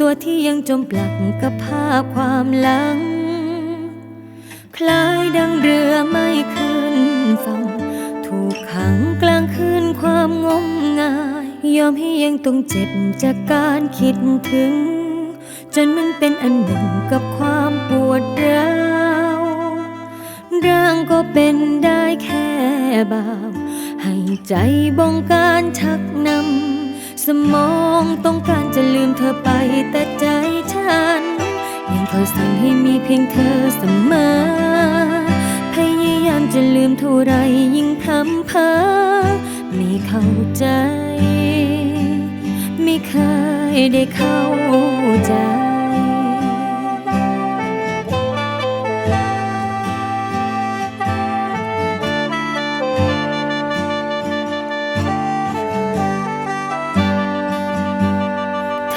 ตัวที่ยังจมปลักกับภาพความหลัง คล้ายดังเรือไม่ขึ้นฝั่งถูกขังกลางคืนความงมงาย ยอมให้ยังต้องเจ็บจากการคิดถึง จนมันเป็นอันหนึ่งกับความปวดร้าวร่างก็เป็นได้แค่บาปให้ใจบงการชักนำ มองต้องการจะลืมเธอไปแต่ใจฉัน ยังคอยสั่งให้มีเพียงเธอเสมอ พยายามจะลืมเท่าไรยิ่งทำเพ้อไม่เข้าใจ ไม่เคยได้เข้าใจ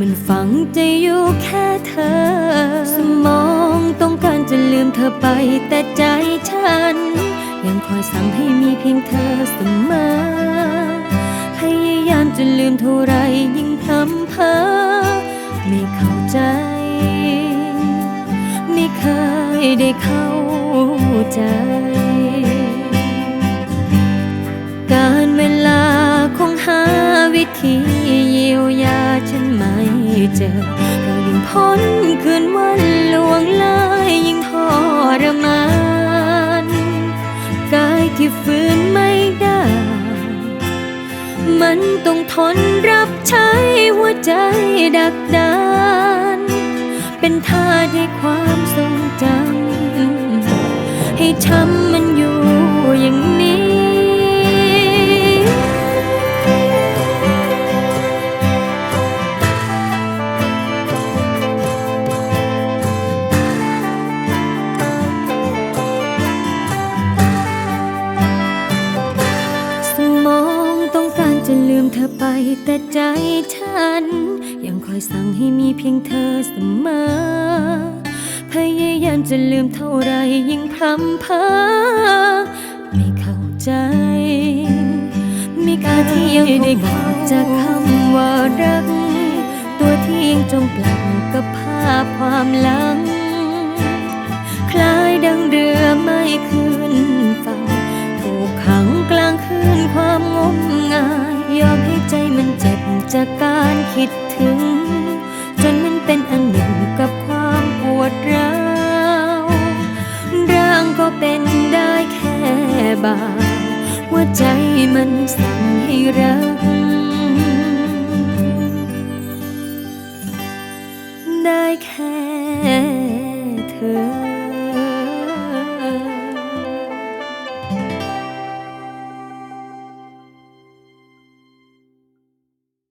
มันฝังใจอยู่แค่เธอ สมองต้องการจะลืมเธอไป แต่ใจฉัน ยังคอยสั่งให้มีเพียงเธอเสมอพยายามจะลืมเท่าไรยิ่งทำเพอไม่เข้าใจ ไม่เคยได้เข้าใจ การเวลาคงหาวิธีเยียวยา่เจอยิ่งพ้นคืนวันลวงเลยยิ่งทรมานกายที่ฝืนไม่ได้ มันต้องทนรับใช้หัวใจดักดาน เป็นท่าให้ความทรงจำให้ช้ำมันอยู่อย่างนี้ อไปแต่ใจฉัน ยังคอยสั่งให้มีเพียงเธอเสมอ พยายามจะลืมเท่าไรยิ่งพร่ำเพ้อไม่เข้าใจ ไมีกาที่ยังได้บอกจากคำว่ารัก ตัวที่ยังจมปลักกับภาพความหลัง จากการคิดถึง จนมันเป็นอันหนึ่งกับความปวดร้าวร่างก็เป็นได้แค่บาหัวใจมันสั่งให้รัก ได้แค่เธอ